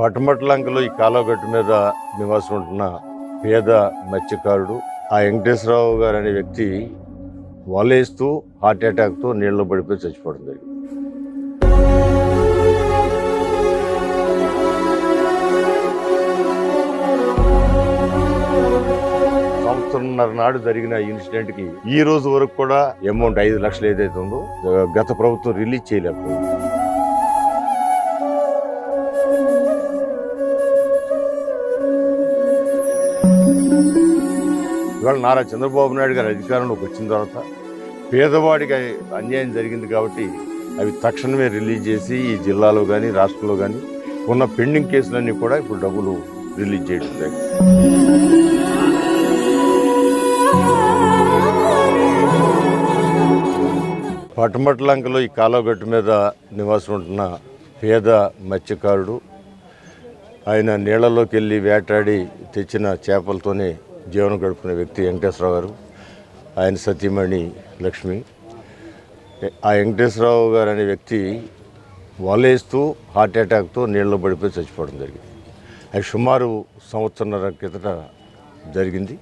పట్టమట్లంకలో ఈ కాలువగట్టు మీద నివాసం ఉంటున్న పేద మత్స్యకారుడు ఆ వెంకటేశ్వరరావు గారు అనే వ్యక్తి వలేస్తూ హార్ట్ అటాక్తో నీళ్ళలో పడిపోయి చచ్చిపోవడం జరిగింది. సంవత్సరంన్నర నాడు జరిగిన ఇన్సిడెంట్కి ఈ రోజు వరకు కూడా అమౌంట్ ఐదు లక్షలు ఏదైతే ఉందో గత ప్రభుత్వం రిలీజ్ చేయలేకపోయింది. ఇవాళ నారా చంద్రబాబు నాయుడు గారు అధికారంలోకి వచ్చిన తర్వాత పేదవాడికి అన్యాయం జరిగింది కాబట్టి అవి తక్షణమే రిలీజ్ చేసి ఈ జిల్లాలో కానీ రాష్ట్రంలో కానీ ఉన్న పెండింగ్ కేసులన్నీ కూడా ఇప్పుడు డబ్బులు రిలీజ్ చేయడం జరిగింది. పట్టమట్లంకలో ఈ కాలువగట్టు మీద నివాసం ఉంటున్న పేద మత్స్యకారుడు ఆయన నీళ్ళలోకి వెళ్ళి వేటాడి తెచ్చిన చేపలతోనే జీవనం గడుపుకునే వ్యక్తి వెంకటేశ్వరరావు గారు ఆయన సతీమణి లక్ష్మి. ఆ వెంకటేశ్వరరావు గారు అనే వ్యక్తి వలేస్తూ హార్ట్ అటాక్తో నీళ్ళలో పడిపోయి చచ్చిపోవడం జరిగింది. అది సుమారు సంవత్సరంన్నర కిందట జరిగింది.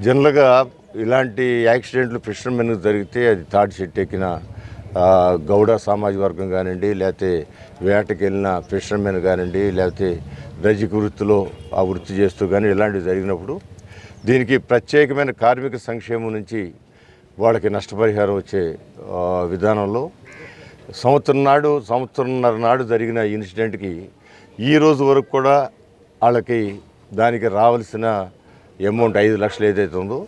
జనరల్గా ఇలాంటి యాక్సిడెంట్లు ఫిషర్మెన్కి జరిగితే అది తాటి చెట్టు ఎక్కిన గౌడ సామాజిక వర్గం కానివ్వండి లేకపోతే వేటకి వెళ్ళిన ఫిషర్మెన్ కానివ్వండి లేకపోతే రజిక వృత్తిలో ఆ వృత్తి చేస్తూ కానీ ఇలాంటివి జరిగినప్పుడు దీనికి ప్రత్యేకమైన కార్మిక సంక్షేమం నుంచి వాళ్ళకి నష్టపరిహారం వచ్చే విధానంలో సంవత్సరం నాడు సంవత్సరంన్నర నాడు జరిగిన ఇన్సిడెంట్కి ఈ రోజు వరకు కూడా వాళ్ళకి దానికి రావాల్సిన అమౌంట్ ఐదు లక్షలు ఏదైతే ఉందో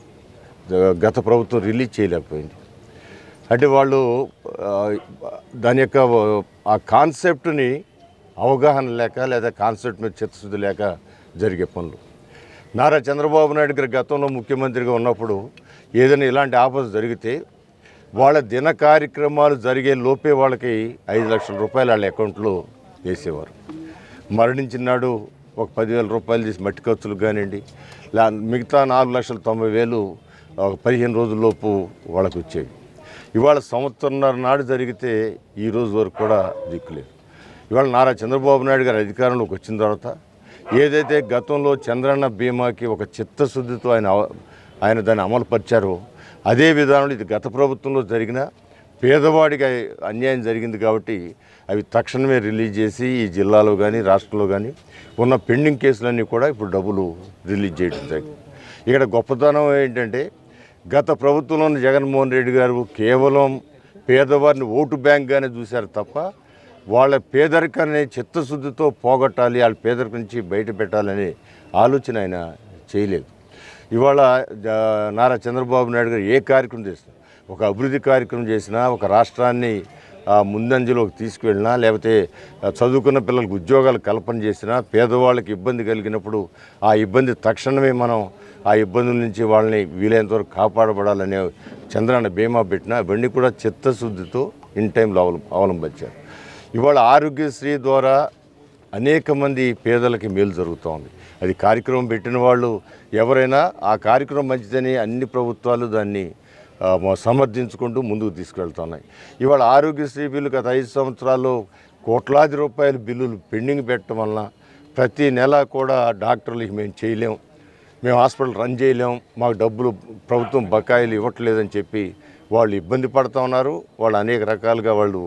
గత ప్రభుత్వం రిలీజ్ చేయలేకపోయింది. అంటే వాళ్ళు దాని యొక్క ఆ కాన్సెప్ట్ని అవగాహన లేక లేదా కాన్సెప్ట్ మీద చిత్తశుద్ధి లేక జరిగే పనులు. నారా చంద్రబాబు నాయుడు గారు గతంలో ముఖ్యమంత్రిగా ఉన్నప్పుడు ఏదైనా ఇలాంటి ఆపద జరిగితే వాళ్ళ దిన కార్యక్రమాలు జరిగే లోపే వాళ్ళకి ఐదు లక్షల రూపాయలు వాళ్ళ అకౌంట్లో వేసేవారు. మరణించిన నాడు ఒక పదివేల రూపాయలు తీసి మట్టి ఖర్చులు కానివ్వండి మిగతా నాలుగు లక్షల తొంభై వేలు ఒక పదిహేను రోజుల్లోపు వాళ్ళకు వచ్చేవి. ఇవాళ సంవత్సరంన్నర నాడు జరిగితే ఈ రోజు వరకు కూడా దిక్కులేదు. ఇవాళ నారా చంద్రబాబు నాయుడు గారు అధికారంలోకి వచ్చిన తర్వాత ఏదైతే గతంలో చంద్రన్న బీమాకి ఒక చిత్తశుద్ధితో ఆయన ఆయన దాన్ని అమలు పరిచారో అదే విధానంలో ఇది గత ప్రభుత్వంలో జరిగిన పేదవాడికి అన్యాయం జరిగింది కాబట్టి అవి తక్షణమే రిలీజ్ చేసి ఈ జిల్లాలో కానీ రాష్ట్రంలో కానీ ఉన్న పెండింగ్ కేసులన్నీ కూడా ఇప్పుడు డబ్బులు రిలీజ్ చేయడం జరిగింది. ఇక్కడ గొప్పతనం ఏంటంటే గత ప్రభుత్వంలోని జగన్మోహన్ రెడ్డి గారు కేవలం పేదవారిని ఓటు బ్యాంక్గానే చూశారు తప్ప వాళ్ళ పేదరికాన్ని చిత్తశుద్ధితో పోగొట్టాలి వాళ్ళ పేదరికం నుంచి బయట పెట్టాలని ఆలోచన ఆయన చేయలేదు. ఇవాళ నారా చంద్రబాబు నాయుడు గారు ఏ కార్యక్రమం చేసినా ఒక అభివృద్ధి కార్యక్రమం చేసినా ఒక రాష్ట్రాన్ని ముందంజలోకి తీసుకువెళ్ళినా లేకపోతే చదువుకున్న పిల్లలకు ఉద్యోగాలు కల్పన చేసినా పేదవాళ్ళకి ఇబ్బంది కలిగినప్పుడు ఆ ఇబ్బంది తక్షణమే మనం ఆ ఇబ్బందుల నుంచి వాళ్ళని వీలైనంత వరకు కాపాడబడాలనే చంద్రాన్న బీమా పెట్టినా అవన్నీ కూడా చిత్తశుద్ధితో ఇన్ టైంలో అవలం అవలంబించారు. ఇవాళ ఆరోగ్యశ్రీ ద్వారా అనేక మంది పేదలకి మేలు జరుగుతోంది అది కార్యక్రమం పెట్టిన వాళ్ళు ఎవరైనా ఆ కార్యక్రమం మంచిదని అన్ని ప్రభుత్వాలు దాన్ని సమర్థించుకుంటూ ముందుకు తీసుకెళ్తున్నాయి ఇవాళ ఆరోగ్యశ్రీ బిల్లు గత ఐదు సంవత్సరాల్లో కోట్లాది రూపాయల బిల్లులు పెండింగ్ పెట్టడం వలన ప్రతి నెల కూడా డాక్టర్లకి మేము చేయలేం. మేము హాస్పిటల్ రన్ చేయలేం. మాకు డబ్బులు ప్రభుత్వం బకాయిలు ఇవ్వట్లేదని చెప్పి వాళ్ళు ఇబ్బంది పడుతూ ఉన్నారు. వాళ్ళు అనేక రకాలుగా వాళ్ళు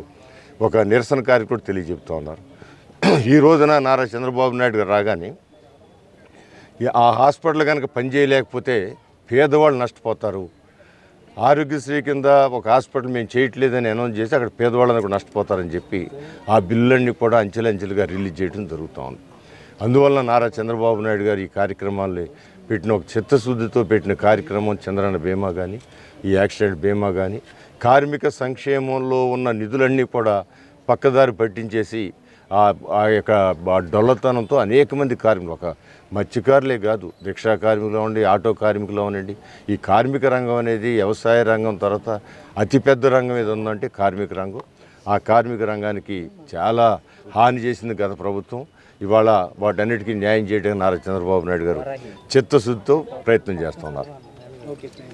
ఒక నిరసన కార్యక్రమం తెలియజెప్తూ ఉన్నారు. ఈ రోజున నారా చంద్రబాబు నాయుడు గారు రాగానే ఆ హాస్పిటల్ కనుక పనిచేయలేకపోతే పేదవాళ్ళు నష్టపోతారు. ఆరోగ్యశ్రీ కింద ఒక హాస్పిటల్ మేము చేయట్లేదని అనౌన్స్ చేసి అక్కడ పేదవాళ్ళని కూడా నష్టపోతారని చెప్పి ఆ బిల్లులన్నీ కూడా అంచెలంచెలుగా రిలీజ్ చేయడం జరుగుతూ ఉంది. అందువల్ల నారా చంద్రబాబు నాయుడు గారు ఈ కార్యక్రమాల్ని పెట్టిన ఒక చిత్తశుద్ధితో పెట్టిన కార్యక్రమం చంద్రన్న బీమా కానీ ఈ యాక్సిడెంట్ బీమా కానీ కార్మిక సంక్షేమంలో ఉన్న నిధులన్నీ కూడా పక్కదారి పట్టించేసి ఆ ఆ యొక్క డొల్లతనంతో అనేక మంది కార్మికులు ఒక మత్స్యకారులే కాదు రిక్షా కార్మికులు ఉండి ఆటో కార్మికులు ఉండండి ఈ కార్మిక రంగం అనేది వ్యవసాయ రంగం తర్వాత అతిపెద్ద రంగం ఏది ఉందంటే కార్మిక రంగం. ఆ కార్మిక రంగానికి చాలా హాని చేసింది గత ప్రభుత్వం. ఇవాళ వాటన్నిటికీ న్యాయం చేయడానికి నారా చంద్రబాబు నాయుడు గారు చిత్తశుద్ధితో ప్రయత్నం చేస్తున్నారు.